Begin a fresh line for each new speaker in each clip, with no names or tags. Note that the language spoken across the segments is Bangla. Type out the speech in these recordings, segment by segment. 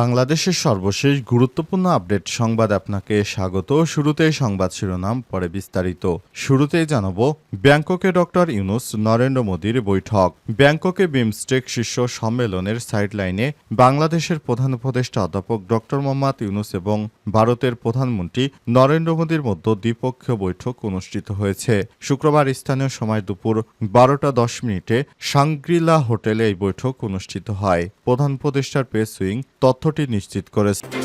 বাংলাদেশের সর্বশেষ গুরুত্বপূর্ণ আপডেট সংবাদ আপনাকে স্বাগত। শুরুতেই সংবাদ শিরোনাম, পরে বিস্তারিত। শুরুতেই জানাব, ব্যাংককে ডক্টর ইউনুস, নরেন্দ্র মোদীর বৈঠক। ব্যাংককে বিমস্টেক শীর্ষ সম্মেলনের সাইডলাইনে বাংলাদেশের প্রধান উপদেষ্টা অধ্যাপক ডক্টর মোহাম্মদ ইউনুস এবং ভারতের প্রধানমন্ত্রী নরেন্দ্র মোদীর মধ্যে দ্বিপক্ষীয় বৈঠক অনুষ্ঠিত হয়েছে। শুক্রবার স্থানীয় সময় দুপুর বারোটা দশ মিনিটে সাংগ্রিলা হোটেলে এই বৈঠক অনুষ্ঠিত হয়। প্রধান উপদেষ্টার প্রেস উইং তথ্যটি নিশ্চিত করেছেন।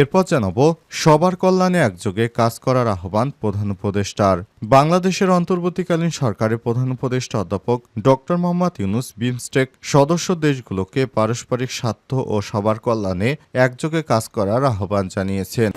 এরপর জানাব, সবার কল্যাণে একযোগে কাজ করার আহ্বান প্রধান উপদেষ্টার। বাংলাদেশের অন্তর্বর্তীকালীন সরকারের প্রধান উপদেষ্টা অধ্যাপক ডক্টর মোহাম্মদ ইউনুস বিমস্টেক সদস্য দেশগুলোকে পারস্পরিক স্বার্থ ও সবার কল্যাণে একযোগে কাজ করার আহ্বান জানিয়েছেন।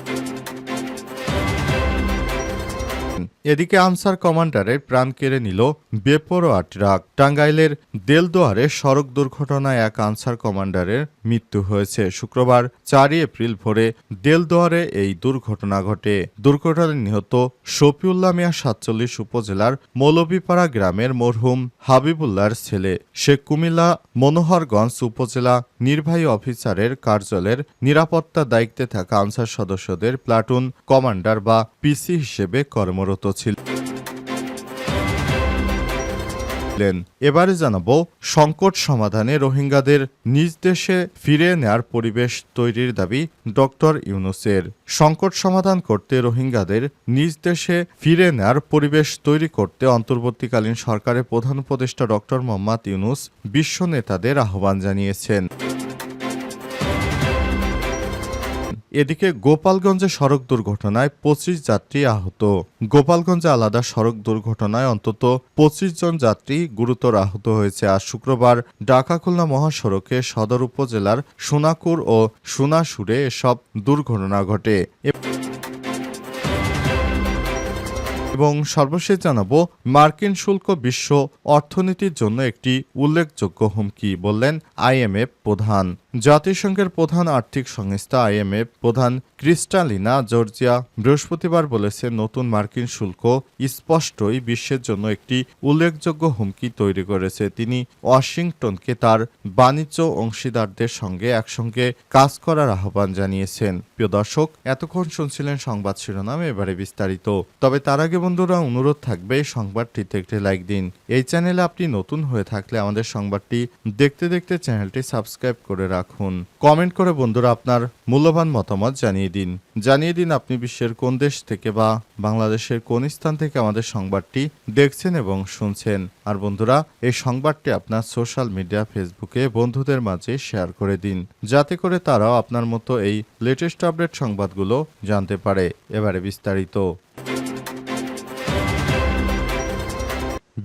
এদিকে আনসার কমান্ডারের প্রাণ কেড়ে নিল বেপরোয়া ট্রাক। টাঙ্গাইলের দেলদোয়ারে সড়ক দুর্ঘটনায় এক আনসার কমান্ডারের মৃত্যু হয়েছে। শুক্রবার চারই এপ্রিল ভোরে দেলদোয়ারে এই দুর্ঘটনা ঘটে। দুর্ঘটনায় নিহত শফিউল্লাহ মিয়া সাতচল্লিশ উপজেলার মৌলভীপাড়া গ্রামের মরহুম হাবিবুল্লাহর ছেলে। সে কুমিল্লা মনোহরগঞ্জ উপজেলা নির্বাহী অফিসারের কার্যালয়ের নিরাপত্তা দায়িত্বে থাকা আনসার সদস্যদের প্লাটুন কমান্ডার বা পিসি হিসেবে কর্মরত ছিলেন এবারে জানাব, সংকট সমাধানে রোহিঙ্গাদের নিজ দেশে ফিরে নেয়ার পরিবেশ তৈরির দাবি ডক্টর ইউনুসের। সংকট সমাধান করতে রোহিঙ্গাদের নিজ দেশে ফিরে নেয়ার পরিবেশ তৈরি করতে অন্তর্বর্তীকালীন সরকারের প্রধান উপদেষ্টা ডক্টর মোহাম্মদ ইউনুস বিশ্ব নেতাদের আহ্বান জানিয়েছেন। এদিকে গোপালগঞ্জে সড়ক দুর্ঘটনায় পঁচিশ যাত্রী আহত। গোপালগঞ্জে আলাদা সড়ক দুর্ঘটনায় অন্তত পঁচিশ জন যাত্রী গুরুতর আহত হয়েছে। আজ শুক্রবার ঢাকা খুলনা মহাসড়কে সদর উপজেলার সোনাকুর ও সোনাসুরে এসব দুর্ঘটনা ঘটে। এবং সর্বশেষ জানাব, মার্কিন শুল্ক বিশ্ব অর্থনীতির জন্য একটি উল্লেখযোগ্য হুমকি, বললেন আইএমএফ প্রধান। জাতিসংঘের প্রধান আর্থিক সংস্থা আইএমএফ প্রধান ক্রিস্টালিনা জর্জিয়া বৃহস্পতিবার বলেছে, নতুন মার্কিন শুল্ক স্পষ্টই বিশ্বের জন্য একটি উল্লেখযোগ্য হুমকি তৈরি করেছে। তিনি ওয়াশিংটনকে তার বাণিজ্য অংশীদারদের সঙ্গে একসঙ্গে কাজ করার আহ্বান জানিয়েছেন। প্রিয় দর্শক, এতক্ষণ শুনছিলেন সংবাদ শিরোনাম, এবারে বিস্তারিত। তবে তার আগে বন্ধুরা, অনুরোধ থাকবে সংবাদটিতে একটি লাইক দিন। এই চ্যানেলে আপনি নতুন হয়ে থাকলে আমাদের সংবাদটি দেখতে দেখতে চ্যানেলটি সাবস্ক্রাইব করে রাখুন। কমেন্ট করে বন্ধুরা আপনার মূল্যবান মতামত জানিয়ে দিন। জানিয়ে দিন আপনি বিশ্বের কোন দেশ থেকে বা বাংলাদেশের কোন স্থান থেকে আমাদের সংবাদটি দেখছেন এবং শুনছেন। আর বন্ধুরা, এই সংবাদটি আপনার সোশ্যাল মিডিয়া, ফেসবুকে বন্ধুদের মাঝে শেয়ার করে দিন। যাতে করে তারাও আপনার মতো এই লেটেস্ট আপডেট সংবাদগুলো জানতে পারে। এবারে বিস্তারিত।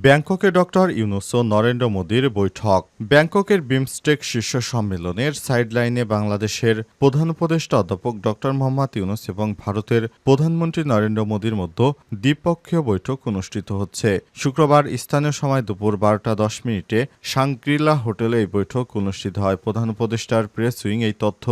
ব্যাংককে ডক্টর ইউনুস ও নরেন্দ্র মোদীর বৈঠক। ব্যাংককের বিমস্টেক শীর্ষ সম্মেলনের সাইডলাইনে বাংলাদেশের প্রধান উপদেষ্টা অধ্যাপক ডক্টর মোহাম্মদ ইউনুস এবং ভারতের প্রধানমন্ত্রী নরেন্দ্র মোদীর মধ্যে দ্বিপক্ষীয় বৈঠক অনুষ্ঠিত হচ্ছে। শুক্রবার স্থানীয় সময় দুপুর বারোটা দশ মিনিটে সাংগ্রিলা হোটেলে এই বৈঠক অনুষ্ঠিত হয়। প্রধান উপদেষ্টার প্রেস উইং এই তথ্য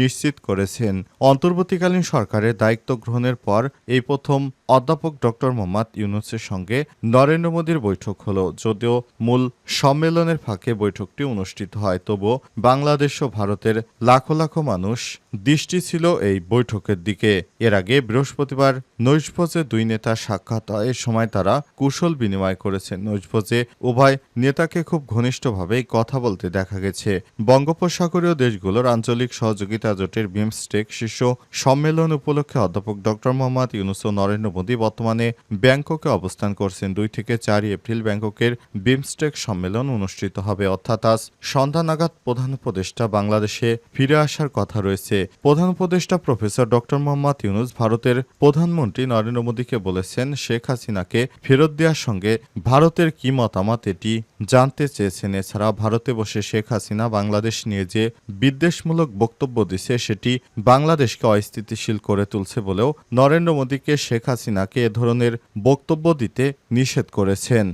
নিশ্চিত করেছেন। অন্তর্বর্তীকালীন সরকারের দায়িত্ব গ্রহণের পর এই প্রথম অধ্যাপক ডক্টর মোহাম্মদ ইউনুসের সঙ্গে নরেন্দ্র মোদীর বৈঠক হলো। যদিও মূল সম্মেলনের ফাঁকে বৈঠকটি অনুষ্ঠিত হয়, তবুও বাংলাদেশ ও ভারতের লাখো লাখো মানুষ দৃষ্টি ছিল এই বৈঠকের দিকে। এর আগে বৃহস্পতিবার নৈশভোজে দুই নেতা সাক্ষাৎ হয়। এ সময় তারা কুশল বিনিময় করেছেন। নৈশভোজে উভয় নেতাকে খুব ঘনিষ্ঠভাবেই কথা বলতে দেখা গেছে। বঙ্গোপসাগরীয় দেশগুলোর আঞ্চলিক সহযোগিতা জোটের বিমস্টেক শীর্ষ সম্মেলন উপলক্ষে অধ্যাপক ডক্টর মোহাম্মদ ইউনুস ও নরেন্দ্র মোদী বর্তমানে ব্যাংককে অবস্থান করছেন। দুই থেকে চারই এপ্রিল ব্যাংককের বিমস্টেক সম্মেলন অনুষ্ঠিত হবে। অর্থাৎ আজ সন্ধ্যা নাগাদ প্রধান উপদেষ্টা বাংলাদেশে ফিরে আসার কথা রয়েছে। প্রধান উপদেষ্টা প্রফেসর ডক্টর মোহাম্মদ ইউনুস ভারতের প্রধানমন্ত্রী নরেন্দ্র মোদীকে বলেছেন, শেখ হাসিনাকে ফেরত দেওয়ার সঙ্গে ভারতের কি মতামত এটি জানতে চেয়েছেন। এছাড়া ভারতে বসে শেখ হাসিনা বাংলাদেশ নিয়ে যে বিদ্বেষমূলক বক্তব্য দিছে, সেটি বাংলাদেশকে অস্থিতিশীল করে তুলছে বলেও নরেন্দ্র মোদীকে শেখ হাসিনাকে এ ধরনের বক্তব্য দিতে নিষেধ করেছেন।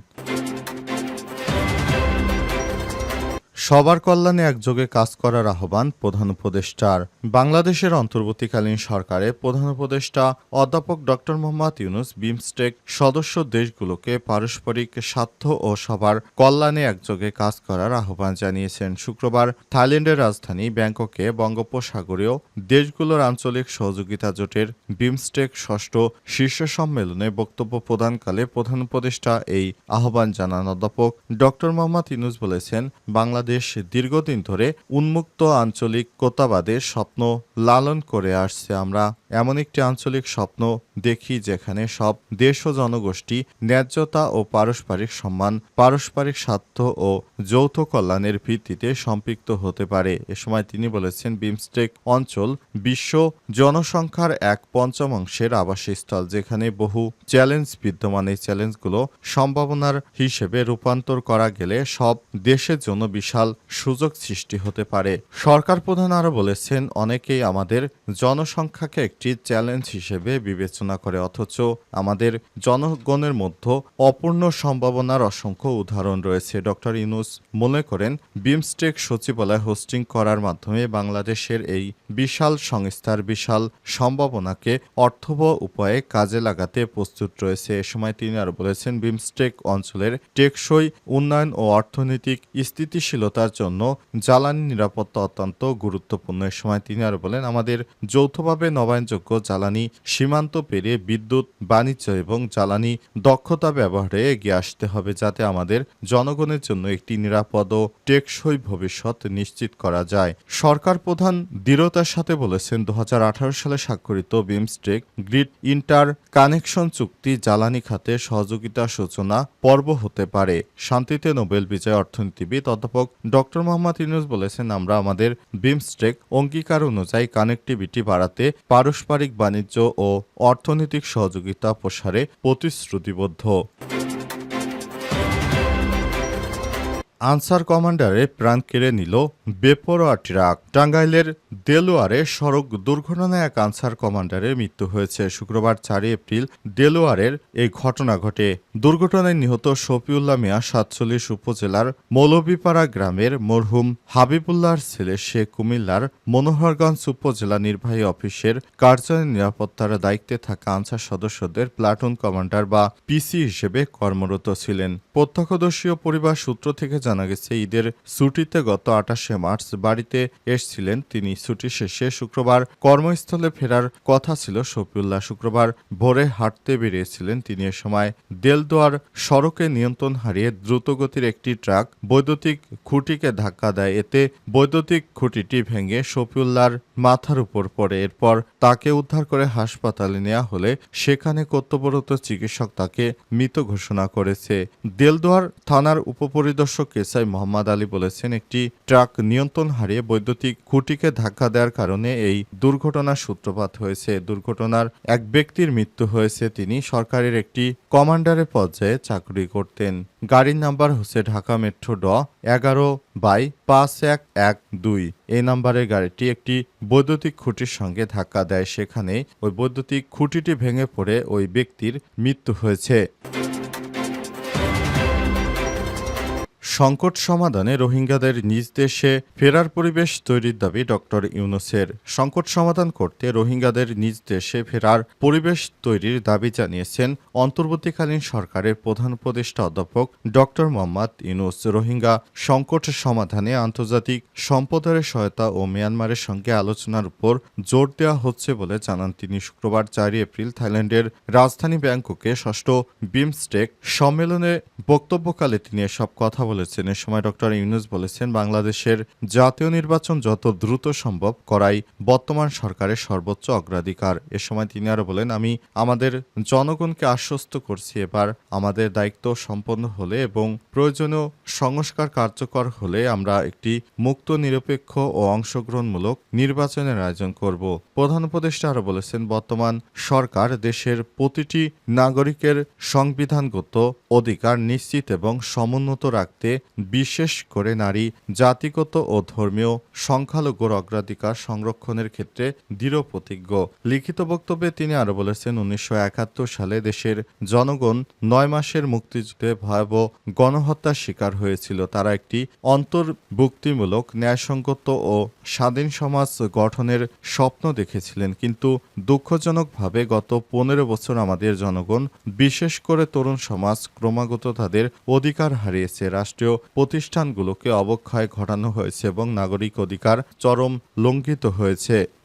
সবার কল্যাণে একযোগে কাজ করার আহ্বান প্রধান উপদেষ্টার। বাংলাদেশের অন্তর্বর্তীকালীন সরকারে প্রধান উপদেষ্টা অধ্যাপক ডক্টর মোহাম্মদ ইউনুস বিমস্টেক সদস্য দেশগুলোকে পারস্পরিক স্বার্থ ও সবার কল্যাণে একযোগে কাজ করার আহ্বান জানিয়েছেন। শুক্রবার থাইল্যান্ডের রাজধানী ব্যাংককে বঙ্গোপসাগরীয় দেশগুলোর আঞ্চলিক সহযোগিতা জোটের বিমস্টেক ষষ্ঠ শীর্ষ সম্মেলনে বক্তব্য প্রদানকালে প্রধান উপদেষ্টা এই আহ্বান জানান। অধ্যাপক ডক্টর মোহাম্মদ ইউনুস বলেছেন, বাংলাদেশ দীর্ঘদিন ধরে উন্মুক্ত আঞ্চলিক কোতাবাদের স্বপ্ন লালন করে আসছে আমরা। এমন একটি আঞ্চলিক স্বপ্ন দেখি যেখানে সব দেশ ও জনগোষ্ঠী ন্যায্যতা ও পারস্পরিক সম্মান, পারস্পরিক স্বার্থ ও যৌথ কল্যাণের ভিত্তিতে সম্পৃক্ত হতে পারে। এ সময় তিনি বলেছেন, বিমস্টেক অঞ্চল বিশ্ব জনসংখ্যার এক পঞ্চমাংশের আবাসস্থল, যেখানে বহু চ্যালেঞ্জ, বিদ্যমান এই চ্যালেঞ্জগুলো সম্ভাবনার হিসেবে রূপান্তর করা গেলে সব দেশের জন্য বিশাল সুযোগ সৃষ্টি হতে পারে। সরকার প্রধান আরও বলেছেন, অনেকেই আমাদের জনসংখ্যাকে একটি চ্যালেঞ্জ হিসেবে বিবেচনা করে, অথচ আমাদের জনগণের মধ্যে অপূর্ণ সম্ভাবনার অসংখ্য উদাহরণ রয়েছে। ডক্টর ইউনুস মনে করেন, বিমস্টেক সচিবালয় হোস্টিং করার মাধ্যমে বাংলাদেশের এই বিশাল সংস্থার বিশাল সম্ভাবনাকে অর্থবহ উপায়ে কাজে লাগাতে প্রস্তুত রয়েছে। এ সময় তিনি আরও বলেছেন, বিমস্টেক অঞ্চলের টেকসই উন্নয়ন ও অর্থনৈতিক স্থিতিশীলতার জন্য জ্বালানি নিরাপত্তা অত্যন্ত গুরুত্বপূর্ণ। এ সময় তিনি আরও বলেন, আমাদের যৌথভাবে নবায়নযোগ্য জ্বালানি সীমান্ত পেরিয়ে বিদ্যুৎ, বাণিজ্য এবং জ্বালানি দক্ষতা ব্যবহারে এগিয়ে আসতে হবে যাতে আমাদের জনগণের জন্য একটি নিরাপদ ও টেকসই ভবিষ্যৎ নিশ্চিত করা যায়। সরকার প্রধান দৃঢ়তার সাথে বলেছেন দু হাজার আঠারো সালে স্বাক্ষরিত বিমস্টেক গ্রিড ইন্টার কানেকশন চুক্তি জ্বালানি খাতে সহযোগিতা সূচনা পর্ব হতে পারে। শান্তিতে নোবেল বিজয় অর্থনীতিবিদ অধ্যাপক ডক্টর মোহাম্মদ ইউনুস বলেছেন, আমরা আমাদের বিমস্টেক অঙ্গীকার অনুযায়ী কানেক্টিভিটি বাড়াতে পারস্পরিক বাণিজ্য ও অর্থনৈতিক সহযোগিতা প্রসারে প্রতিশ্রুতিবদ্ধ। আনসার কমান্ডারে প্রাণ কেড়ে নিল বেপরোয়া ট্রাক। টাঙ্গাইলের দেলোয়ারে সড়ক দুর্ঘটনায় এক আনসার কমান্ডারের মৃত্যু হয়েছে। শুক্রবার চারই এপ্রিল দেলোয়ারের এই ঘটনা ঘটে। দুর্ঘটনায় নিহত শফিউল্লাহ মিয়া সাতচল্লিশ উপজেলার মৌলভীপাড়া গ্রামের মরহুম হাবিবুল্লাহর ছেলে শেখ কুমিল্লার মনোহরগঞ্জ উপজেলা নির্বাহী অফিসের কার্যালয় নিরাপত্তার দায়িত্বে থাকা আনসার সদস্যদের প্লাটুন কমান্ডার বা পিসি হিসেবে কর্মরত ছিলেন। প্রত্যক্ষদর্শী পরিবার সূত্র থেকে জানা গেছে, ঈদের ছুটিতে গত আঠাশে মার্চ বাড়িতে এসছিলেন তিনি। ছুটি শেষে শুক্রবার কর্মস্থলে ফেরার কথা ছিল শফিউল্লাহ। শুক্রবার ভোরে হাঁটতে বেরিয়েছিলেন তিনি। এ সময় দেলদোয়ার সড়কে নিয়ন্ত্রণ হারিয়ে দ্রুতগতির একটি ট্রাক বৈদ্যুতিক খুঁটিকে ধাক্কা দেয়। এতে বৈদ্যুতিক খুঁটিটি ভেঙে শফিউল্লাহর মাথার উপর পড়ে। এরপর তাকে উদ্ধার করে হাসপাতালে নেওয়া হলে সেখানে কর্তব্যরত চিকিৎসক তাকে মৃত ঘোষণা করেছে। দেলদোয়ার থানার উপপরিদর্শক এসআই মোহাম্মদ আলী বলেছেন, একটি ট্রাক নিয়ন্ত্রণ হারিয়ে বৈদ্যুতিক খুঁটিকে ধাক্কা দেওয়ার কারণে এই দুর্ঘটনার সূত্রপাত হয়েছে। দুর্ঘটনার এক ব্যক্তির মৃত্যু হয়েছে। তিনি সরকারের একটি কমান্ডারের পর্যায়ে চাকরি করতেন। গাড়ির নাম্বার হচ্ছে ঢাকা মেট্রো ড এগারো বাই পাঁচ এক এক দুই। এই নাম্বারের গাড়িটি একটি বৈদ্যুতিক খুঁটির সঙ্গে ধাক্কা দেয়। সেখানে ওই বৈদ্যুতিক খুঁটিটি ভেঙে পড়ে ওই ব্যক্তির মৃত্যু হয়েছে। সংকট সমাধানে রোহিঙ্গাদের নিজ দেশে ফেরার পরিবেশ তৈরির দাবি ডক্টর ইউনুসের। সংকট সমাধান করতে রোহিঙ্গাদের নিজ দেশে ফেরার পরিবেশ তৈরির দাবি জানিয়েছেন অন্তর্বর্তীকালীন সরকারের প্রধান উপদেষ্টা অধ্যাপক ডক্টর মোহাম্মদ ইউনুস। রোহিঙ্গা সংকট সমাধানে আন্তর্জাতিক সম্প্রদায়ের সহায়তা ও মিয়ানমারের সঙ্গে আলোচনার উপর জোর দেওয়া হচ্ছে বলে জানান তিনি। শুক্রবার চারই এপ্রিল থাইল্যান্ডের রাজধানী ব্যাংককে ষষ্ঠ বিমস্টেক সম্মেলনে বক্তব্যকালে তিনি এসব কথা বলেছেন। এ সময় ডক্টর ইউনুস বলেছেন, বাংলাদেশের জাতীয় নির্বাচন যত দ্রুত সম্ভব করাই বর্তমান সরকারের সর্বোচ্চ অগ্রাধিকার। এ সময় তিনি আরও বলেন, আমি আমাদের জনগণকে আশ্বস্ত করছি, এবার আমাদের দায়িত্ব সম্পন্ন হলে এবং প্রয়োজনীয় সংস্কার কার্যকর হলে আমরা একটি মুক্ত, নিরপেক্ষ ও অংশগ্রহণমূলক নির্বাচনের আয়োজন করব। প্রধান উপদেষ্টা আরও বলেছেন, বর্তমান সরকার দেশের প্রতিটি নাগরিকের সংবিধানগত অধিকার নিশ্চিত এবং সমুন্নত রাখতে বিশেষ করে নারী, জাতিগত ও ধর্মীয় সংখ্যালঘুর অগ্রাধিকার সংরক্ষণের ক্ষেত্রে দৃঢ় প্রতিজ্ঞ। লিখিত বক্তব্যে তিনি আরও বলেছেন, উনিশশো একাত্তর সালে দেশের জনগণ নয় মাসের মুক্তিযুদ্ধে ভয়াবহ গণহত্যার শিকার হয়েছিল। তারা একটি অন্তর্ভুক্তিমূলক, ন্যায়সঙ্গত ও স্বাধীন সমাজ গঠনের স্বপ্ন দেখেছিলেন। কিন্তু দুঃখজনকভাবে গত পনেরো বছর আমাদের জনগণ, বিশেষ করে তরুণ সমাজ, ক্রমাগত তাদের অধিকার হারিয়েছে। রাষ্ট্রীয় প্রতিষ্ঠানগুলোকে অবক্ষয় ঘটানো হয়েছে এবং নাগরিক অধিকার চরম লঙ্ঘিত হয়েছে।